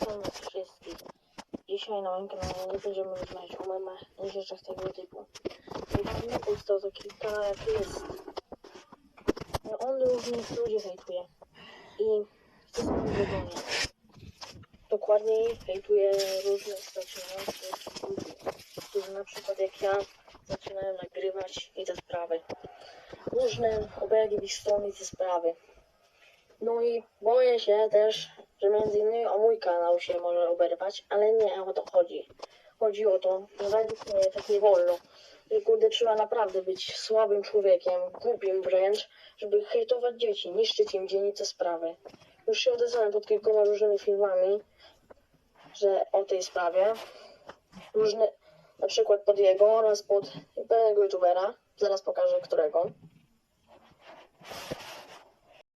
Witam was wszystkich. Dzisiaj na moim kanale nie będziemy rozmawiać o memach ani rzeczach tego typu. Niedawno powstał taki kanał jak jest. On różnych ludzi hejtuje. I chcę sobie dogonić. Dokładniej hejtuje różnych zaczynających ludzi, którzy na przykład jak ja zaczynają nagrywać i te sprawy. Różne ich strony i te sprawy. No i boję się też, że między innymi o mój kanał się może oberwać, ale nie o to chodzi. Chodzi o to, że według mnie tak nie wolno. Że kurde trzeba naprawdę być słabym człowiekiem, głupim wręcz, żeby hejtować dzieci, niszczyć im dzielnice sprawy. Już się odezwałem pod kilkoma różnymi filmami, że o tej sprawie. Różne, na przykład pod jego oraz pod pewnego youtubera. Zaraz pokażę którego.